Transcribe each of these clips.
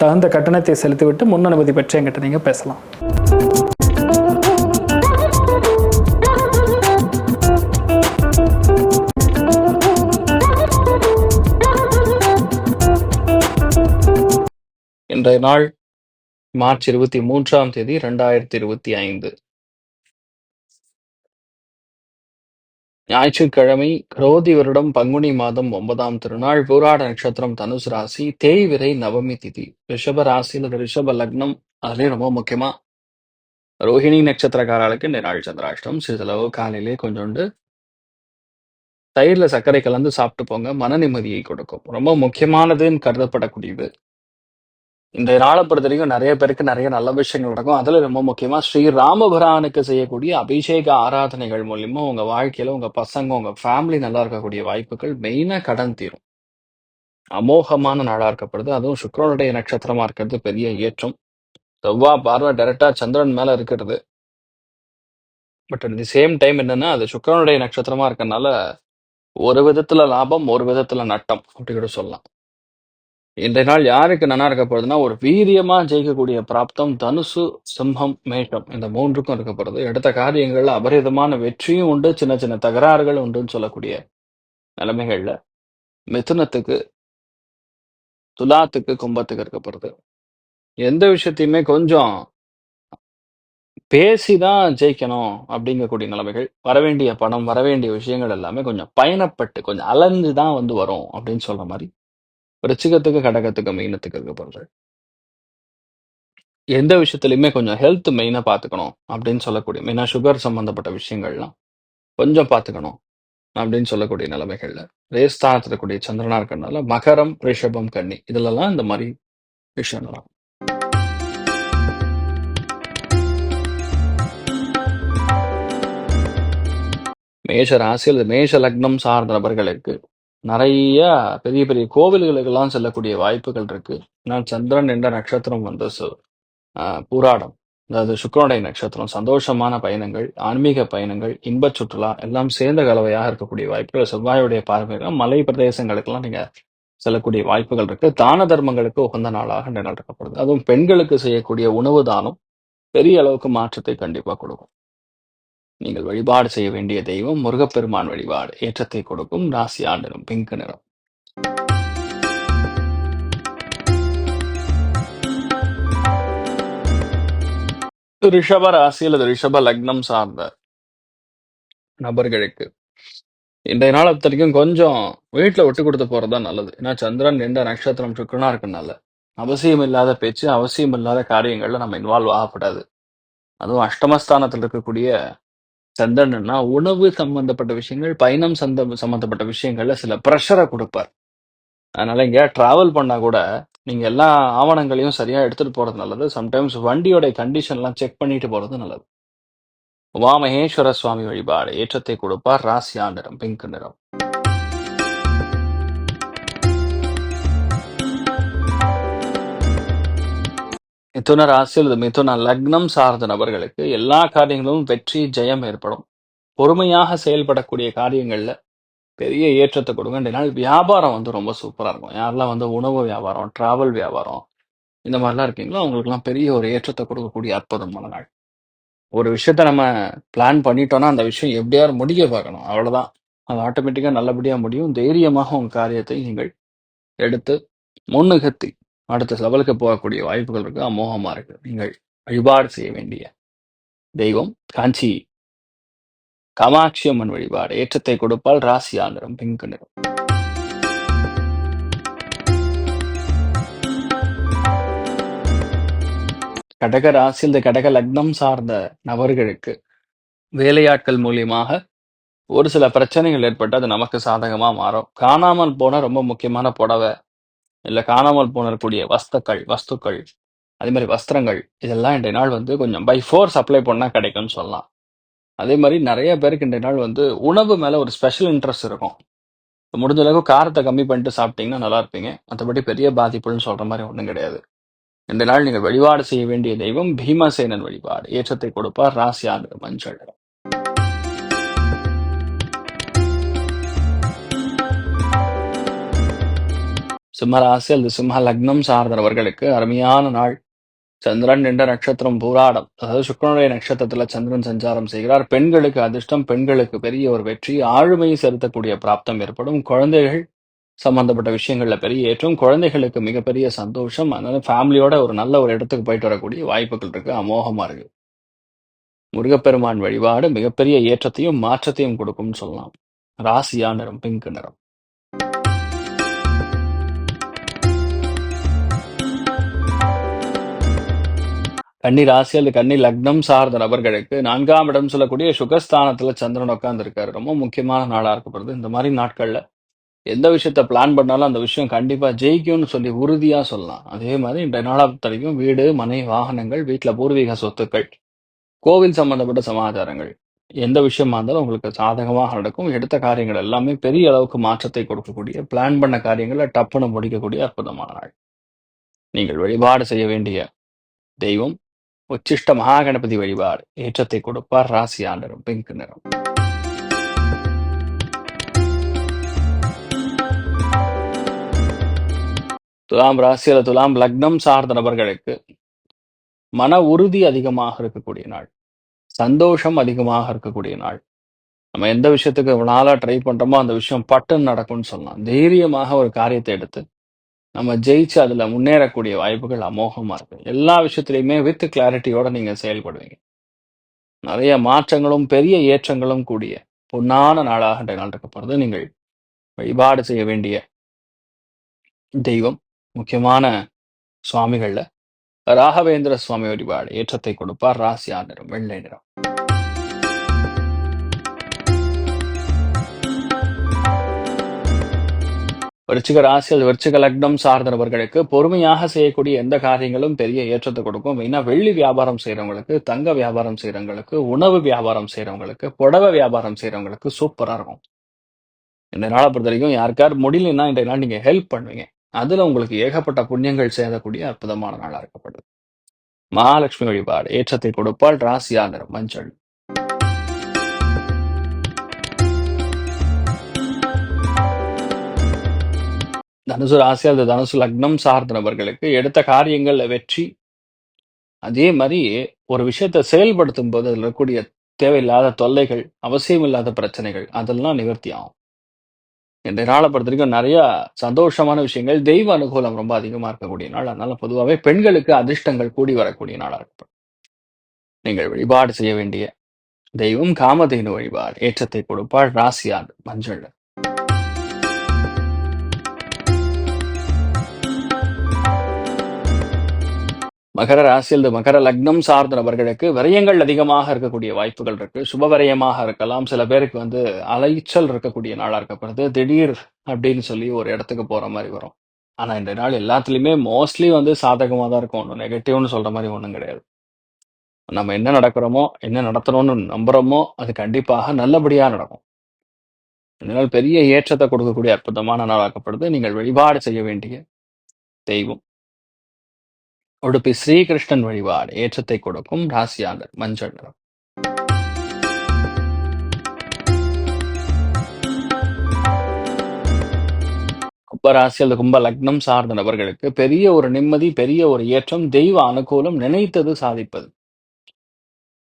தகுந்த கட்டணத்தை செலுத்திவிட்டு முன் அனுமதி பெற்று என்கிட்ட நீங்கள் பேசலாம். இன்றைய நாள் மார்ச் இருபத்தி மூன்றாம் தேதி ரெண்டாயிரத்தி இருபத்தி ஐந்து. ஞாயிற்றுக்கிழமை குரோதி வருடம் பங்குனி மாதம் ஒன்பதாம் திருநாள் பூராட நட்சத்திரம் தனுசு ராசி தேய்விரை நவமி திதி. ரிஷப ராசியில் ரிஷப லக்னம் அதுலேயும் ரொம்ப முக்கியமா? ரோஹிணி நட்சத்திரக்காரர்களுக்கு இந்த நாள் சந்திராஷ்டம். சிறிதளவு காலையிலே கொஞ்சோண்டு தயிர்ல சர்க்கரை கலந்து சாப்பிட்டு போங்க மன நிம்மதியை கொடுக்கும். ரொம்ப முக்கியமானதுன்னு கருதப்படக்கூடியது. இந்த நாளை பொறுத்த வரைக்கும் நிறைய பேருக்கு நிறைய நல்ல விஷயங்கள் நடக்கும். அதுல ரொம்ப முக்கியமா ஸ்ரீ ராமபுரானுக்கு செய்யக்கூடிய அபிஷேக ஆராதனைகள் மூலியமா உங்க வாழ்க்கையில உங்க பசங்க உங்க ஃபேமிலி நல்லா இருக்கக்கூடிய வாய்ப்புகள் மெயினா கடன் தீரும். அமோகமான நாளா இருக்கப்படுது. அதுவும் சுக்கரனுடைய நட்சத்திரமா இருக்கிறது பெரிய ஏற்றம். செவ்வா பார்வை டைரக்டா சந்திரன் மேல இருக்கிறது. But at the same time என்னன்னா அது சுக்கிரனுடைய நட்சத்திரமா இருக்கறனால ஒரு விதத்துல லாபம் ஒரு விதத்துல நட்டம் அப்படி கூட சொல்லலாம். இன்றைய நாள் யாருக்கு நல்லா இருக்க போகுதுன்னா ஒரு வீரியமா ஜெயிக்கக்கூடிய பிராப்தம் தனுசு சிம்மம் மேஷம். இந்த மூன்றுக்கும் இருக்க போறது எடுத்த காரியங்கள்ல அபரிதமான வெற்றியும் உண்டு. சின்ன சின்ன தகராறுகள் உண்டுன்னு சொல்லக்கூடிய நிலைமைகள்ல மிதுனத்துக்கு துலாத்துக்கு கும்பத்துக்கு இருக்க போறது எந்த விஷயத்தையுமே கொஞ்சம் பேசிதான் ஜெயிக்கணும் அப்படிங்கக்கூடிய நிலைமைகள். வரவேண்டிய பணம் வரவேண்டிய விஷயங்கள் எல்லாமே கொஞ்சம் பயணப்பட்டு கொஞ்சம் அலைஞ்சு தான் வந்து வரும் அப்படின்னு சொல்ற மாதிரி ரிச்சிகத்துக்கு கடகத்துக்கு மீனத்துக்கு இருக்க போறது எந்த விஷயத்துலையுமே கொஞ்சம் ஹெல்த் மெயினாக பார்த்துக்கணும் அப்படின்னு சொல்லக்கூடிய மெயினாக சுகர் சம்மந்தப்பட்ட விஷயங்கள்லாம் கொஞ்சம் பார்த்துக்கணும் அப்படின்னு சொல்லக்கூடிய நிலைமைகள்ல. ரேஸ்தானத்தில் இருக்கக்கூடிய சந்திரனா இருக்கிறதுனால மகரம் ரிஷபம் கன்னி இதுலலாம் இந்த மாதிரி விஷயங்கள்லாம். மேஷ ராசி அல்லது மேஷ லக்னம் சார்ந்த நபர்களுக்கு நிறைய பெரிய பெரிய கோவில்களுக்கெல்லாம் செல்லக்கூடிய வாய்ப்புகள் இருக்கு. நான் சந்திரன் என்ற நட்சத்திரம் வந்து சு- பூராடம் அதாவது சுக்கரனுடைய நட்சத்திரம் சந்தோஷமான பயணங்கள் ஆன்மீக பயணங்கள் இன்பச் சுற்றுலா எல்லாம் சேர்ந்த கலவையாக இருக்கக்கூடிய வாய்ப்புகள். செவ்வாயுடைய பார்வைகள் மலை பிரதேசங்களுக்கெல்லாம் நீங்க செல்லக்கூடிய வாய்ப்புகள் இருக்கு. தான தர்மங்களுக்கு உகந்த நாளாக நிலநடக்கப்படுது. அதுவும் பெண்களுக்கு செய்யக்கூடிய உணவு தானம் பெரிய அளவுக்கு மாற்றத்தை கண்டிப்பா கொடுக்கும். நீங்கள் வழிபாடு செய்ய வேண்டிய தெய்வம் முருகப்பெருமான் வழிபாடு. ஏற்றத்தை கொடுக்கும் ராசி ஆண்டனும் பிங்க் நிறம். ரிஷப ராசி அல்லது ரிஷப லக்னம் சார்ந்த நபர்களுக்கு இன்றைய நாள் வரைக்கும் கொஞ்சம் வீட்டில் விட்டு கொடுத்து போறது தான் நல்லது. ஏன்னா சந்திரன் எந்த நட்சத்திரம் சுக்கரனா இருக்கனால அவசியம் இல்லாத பேச்சு அவசியம் இல்லாத காரியங்கள்ல நம்ம இன்வால்வ் ஆகப்படாது அதுவும் அஷ்டமஸ்தானத்தில் இருக்கக்கூடிய சந்திரன்னா உணவு சம்பந்தப்பட்ட விஷயங்கள் பயணம் சந்த சம்பந்தப்பட்ட விஷயங்கள்ல சில ப்ரெஷரை கொடுப்பார். அதனால இங்க டிராவல் பண்ணா கூட நீங்க எல்லா ஆவணங்களையும் சரியா எடுத்துட்டு போறது நல்லது. சம்டைம்ஸ் வண்டியோட கண்டிஷன்லாம் செக் பண்ணிட்டு போறது நல்லது. வாமகேஸ்வர சுவாமி வழிபாடு ஏற்றத்தை கொடுப்பார். ராசியா நிறம் பிங்க் நிறம். மிதுன ராசி அல்லது மிதுன லக்னம் சார்ந்த நபர்களுக்கு எல்லா காரியங்களும் வெற்றி ஜெயம் ஏற்படும். பொறுமையாக செயல்படக்கூடிய காரியங்களில் பெரிய ஏற்றத்தை கொடுங்க. இந்த நாள் வியாபாரம் வந்து ரொம்ப சூப்பராக இருக்கும். யாரெல்லாம் வந்து உணவு வியாபாரம் டிராவல் வியாபாரம் இந்த மாதிரிலாம் இருக்கீங்களோ அவங்களுக்குலாம் பெரிய ஒரு ஏற்றத்தை கொடுக்கக்கூடிய அற்புதமான நாள். ஒரு விஷயத்த நம்ம பிளான் பண்ணிட்டோம்னா அந்த விஷயம் எப்படியாவது முடிக்க பார்க்கணும். அவ்வளோதான் அது ஆட்டோமேட்டிக்காக நல்லபடியாக முடியும். தைரியமாக உங்கள் காரியத்தை நீங்கள் எடுத்து முன்னுகர்த்தி அடுத்த லெவலுக்கு போகக்கூடிய வாய்ப்புகள் இருக்குது அமோகமா இருக்கு. நீங்கள் வழிபாடு செய்ய வேண்டிய தெய்வம் காஞ்சி. காமாட்சி அம்மன் வழிபாடு. ஏற்றத்தை கொடுப்பால் ராசி ஆந்திரம் பிங்க் நிறம். கடக ராசி இந்த கடக லக்னம் சார்ந்த நபர்களுக்கு வேலையாட்கள் மூலியமாக ஒரு சில பிரச்சனைகள் ஏற்பட்டு அது நமக்கு சாதகமா மாறும். காணாமல் போன ரொம்ப முக்கியமான புடவை இல்லை காணாமல் போனக்கூடிய வஸ்துக்கள் வஸ்துக்கள் அதே மாதிரி வஸ்திரங்கள் இதெல்லாம் இன்றைய நாள் வந்து கொஞ்சம் பை ஃபோர்ஸ் அப்ளை பண்ணால் கிடைக்கும்னு சொல்லலாம். அதே மாதிரி நிறைய பேருக்கு இன்றைய நாள் வந்து உணவு மேலே ஒரு ஸ்பெஷல் இன்ட்ரெஸ்ட் இருக்கும். முடிஞ்ச அளவுக்கு காரத்தை கம்மி பண்ணிட்டு சாப்பிட்டீங்கன்னா நல்லா இருப்பீங்க. மற்றபடி பெரிய பாதிப்புன்னு சொல்கிற மாதிரி ஒன்றும் கிடையாது. இந்த நாள் நீங்கள் வழிபாடு செய்ய வேண்டிய தெய்வம் பீமசேனன் வழிபாடு. ஏற்றத்தை கொடுப்பார் ராசி ஆண்டு மஞ்சள். சிம்ம ராசி அல்லது சிம்ம லக்னம் சார்ந்தவர்களுக்கு அருமையான நாள். சந்திரன் என்ற நட்சத்திரம் பூராடம். அதாவது சுக்கரனுடைய நட்சத்திரத்துல சந்திரன் சஞ்சாரம் செய்கிறார். பெண்களுக்கு அதிர்ஷ்டம் பெண்களுக்கு பெரிய ஒரு வெற்றி ஆளுமையை செலுத்தக்கூடிய பிராப்தம் ஏற்படும். குழந்தைகள் சம்பந்தப்பட்ட விஷயங்கள்ல பெரிய ஏற்றம் குழந்தைகளுக்கு மிகப்பெரிய சந்தோஷம். அதனால ஃபேமிலியோட ஒரு நல்ல ஒரு இடத்துக்கு போயிட்டு வரக்கூடிய வாய்ப்புகள் இருக்கு. அமோகமா இருக்கு. முருகப்பெருமான் வழிபாடு மிகப்பெரிய ஏற்றத்தையும் மாற்றத்தையும் கொடுக்கும்னு சொல்லலாம். ராசியா நிறம் பிங்க் நிறம். கன்னி ராசி அல்லது கன்னி லக்னம் சார்ந்த நபர்களுக்கு நான்காம் இடம் சொல்லக்கூடிய சுகஸ்தானத்துல சந்திரன் உட்கார்ந்து இருக்காரு ரொம்ப முக்கியமான நாளா இருக்கப்படுது. இந்த மாதிரி நாட்கள்ல எந்த விஷயத்த பிளான் பண்ணாலும் அந்த விஷயம் கண்டிப்பா ஜெயிக்கும்னு சொல்லி உறுதியா சொல்லலாம். அதே மாதிரி இந்த நாளா வரைக்கும் வீடு மனை வாகனங்கள் வீட்டுல பூர்வீக சொத்துக்கள் கோவில் சம்பந்தப்பட்ட சமாச்சாரங்கள். எந்த விஷயமா இருந்தாலும் உங்களுக்கு சாதகமாக நடக்கும். எடுத்த காரியங்கள் எல்லாமே பெரிய அளவுக்கு மாற்றத்தை கொடுக்கக்கூடிய பிளான் பண்ண காரியங்களை டப்புன்னு முடிக்கக்கூடிய அற்புதமான நாள். நீங்கள் வழிபாடு செய்ய வேண்டிய தெய்வம் உச்சிஷ்ட மகாகணபதி வழிபாடு. ஏற்றத்தை கொடுப்பார் ராசி ஆண்டரும் பிங்க் நிறம். துலாம் ராசி துலாம் லக்னம் சார்ந்த நபர்களுக்கு மன உறுதி அதிகமாக இருக்கக்கூடிய நாள். சந்தோஷம் அதிகமாக இருக்கக்கூடிய நாள். நம்ம எந்த விஷயத்துக்கு நாளாக நாளா ட்ரை பண்றோமோ அந்த விஷயம் பட்டுன்னு நடக்கும்னு சொல்லலாம். தைரியமாக ஒரு காரியத்தை எடுத்து நம்ம ஜெயிச்சு அதுல முன்னேறக்கூடிய வாய்ப்புகள் அமோகமா இருக்கு. எல்லா விஷயத்திலையுமே வித் கிளாரிட்டியோட நீங்க செயல்படுவீங்க. நிறைய மாற்றங்களும் பெரிய ஏற்றங்களும் கூடிய பொன்னான நாளாக இன்றைய நாள் இருக்கப்படுறது நீங்கள் வழிபாடு செய்ய வேண்டிய தெய்வம் முக்கியமான சுவாமிகள்ல ராகவேந்திர சுவாமி வழிபாடு ஏற்றத்தை கொடுப்பார். ராசியா நிறம் வெள்ளை நிறம். விருச்சிக ராசியல் விருச்சிக லக்னம் சார்ந்தவர்களுக்கு பொறுமையாக செய்யக்கூடிய எந்த காரியங்களும் பெரிய ஏற்றத்தை கொடுக்கும். மெயினா வெள்ளி வியாபாரம் செய்யறவங்களுக்கு தங்க வியாபாரம் செய்யறவங்களுக்கு உணவு வியாபாரம் செய்யறவங்களுக்கு புடவை வியாபாரம் செய்யறவங்களுக்கு சூப்பரா இருக்கும். இந்த நாளை பொறுத்த வரைக்கும் யாருக்கார் முடியலன்னா இந்த நாள் நீங்க ஹெல்ப் பண்ணுவீங்க. அதுல உங்களுக்கு ஏகப்பட்ட புண்ணியங்கள் சேரக்கூடிய அற்புதமான நாளா இருக்கப்படுது. மகாலட்சுமி வழிபாடு ஏற்றத்தை கொடுப்பால் ராசியாளர் மஞ்சள். தனுசு ராசி அல்லது தனுசு லக்னம் சார்ந்த நபர்களுக்கு எடுத்த காரியங்கள்ல வெற்றி. அதே மாதிரி ஒரு விஷயத்தை செயல்படுத்தும் போது அதில் இருக்கக்கூடிய தேவையில்லாத தொல்லைகள் அவசியம் இல்லாத பிரச்சனைகள் அதெல்லாம் நிவர்த்தி ஆகும். இந்த நாளை பொறுத்த வரைக்கும் நிறைய சந்தோஷமான விஷயங்கள் தெய்வ அனுகூலம் ரொம்ப அதிகமா இருக்கக்கூடிய நாள். அதனால பொதுவாகவே பெண்களுக்கு அதிர்ஷ்டங்கள் கூடி வரக்கூடிய நாளாக இருக்கும் நீங்கள் வழிபாடு செய்ய வேண்டிய தெய்வம் காமதேனு வழிபாடு ஏற்றத்தை கொடுப்பாள் ராசியார் மஞ்சள். மகர ராசி அல்லது மகர லக்னம் சார்ந்த நபர்களுக்கு விரயங்கள் அதிகமாக இருக்கக்கூடிய வாய்ப்புகள் இருக்கு. சுப விரயமாக இருக்கலாம். சில பேருக்கு வந்து அலைச்சல் இருக்கக்கூடிய நாளா இருக்கப்படுது. திடீர் அப்படின்னு சொல்லி ஒரு இடத்துக்கு போற மாதிரி வரும். ஆனா இந்த நாள் எல்லாத்துலயுமே மோஸ்ட்லி வந்து சாதகமா தான் இருக்கும். ஒன்றும் நெகட்டிவ்னு சொல்ற மாதிரி ஒன்றும் கிடையாது. நம்ம என்ன நடக்கிறோமோ என்ன நடத்தணும்னு நம்புறோமோ அது கண்டிப்பாக நல்லபடியா நடக்கும். இந்த நாள் பெரிய ஏற்றத்தை கொடுக்கக்கூடிய அற்புதமான நாளாக்கப்படுது. நீங்கள் வழிபாடு செய்ய வேண்டிய தெய்வம். உடுப்பி ஸ்ரீகிருஷ்ணன் வழிபாடு. ஏற்றத்தை கொடுக்கும் ராசியாளர் மஞ்சள் நிறம். கும்பராசி அல்லது கும்ப லக்னம் சார்ந்த நபர்களுக்கு பெரிய ஒரு நிம்மதி பெரிய ஒரு ஏற்றம் தெய்வ அனுகூலம் நினைத்தது சாதிப்பது.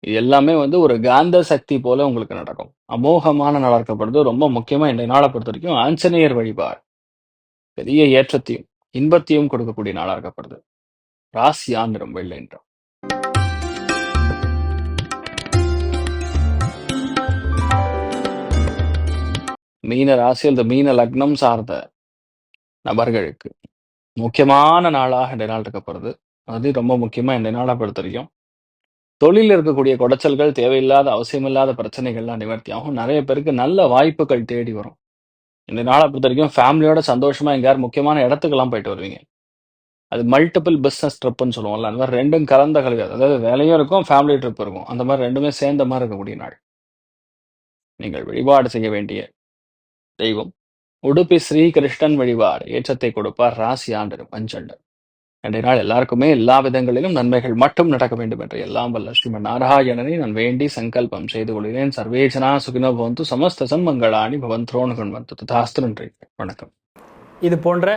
இது எல்லாமே வந்து ஒரு காந்த சக்தி போல உங்களுக்கு நடக்கும். அமோகமான நடக்கப்படுறது ரொம்ப முக்கியமா இன்றைய நாளை பொறுத்த வரைக்கும் ஆஞ்சநேயர் வழிபாடு. பெரிய ஏற்றத்தையும் இன்பத்தையும் கொடுக்கக்கூடிய நாளாக இருக்கப்படுது. ராசியான்னு ரொம்ப வெள்ளை மீன ராசி இந்த மீன லக்னம் சார்ந்த நபர்களுக்கு முக்கியமான நாளாக இந்த நாள் இருக்கப்படுது அது ரொம்ப முக்கியமா இந்த நாளை பொறுத்த வரைக்கும். தொழிலில் இருக்கக்கூடிய குடைச்சல்கள் தேவையில்லாத அவசியமில்லாத பிரச்சனைகள்லாம் நிவர்த்தி ஆகும். நிறைய பேருக்கு நல்ல வாய்ப்புகள் தேடி வரும். இந்த நாளை பொறுத்த வரைக்கும் ஃபேமிலியோட சந்தோஷமா எங்கேயாவது முக்கியமான இடத்துக்கெல்லாம் போயிட்டு வருவீங்க. அது மல்டிபிள் பிஸ்னஸ் ட்ரிப்புன்னு சொல்லுவோம்ல அந்த மாதிரி ரெண்டும் கலந்த கல்வி. அதாவது வேலையும் இருக்கும் ஃபேமிலி ட்ரிப் இருக்கும். அந்த மாதிரி ரெண்டுமே சேர்ந்த மாதிரி இருக்கக்கூடிய நாள். நீங்கள் வழிபாடு செய்ய வேண்டிய தெய்வம். உடுப்பி ஸ்ரீ கிருஷ்ணன் வழிபாடு. ஏற்றத்தை கொடுப்பார் ராசி ஆண்டு மஞ்சள் அன்றைய நாள் எல்லாருக்குமே எல்லா விதங்களிலும் நன்மைகள் மட்டும் நடக்க வேண்டும் என்று எல்லாம் வல்ல ஸ்ரீமன் நாராயணனை நான் வேண்டி சங்கல்பம் செய்து கொள்கிறேன். சர்வேஜனா சுகினோ பவந்து சமஸ்த சன்மங்களாணி பவந்த்ரோணு கொண்டு வந்து நன்றி வணக்கம். இது போன்ற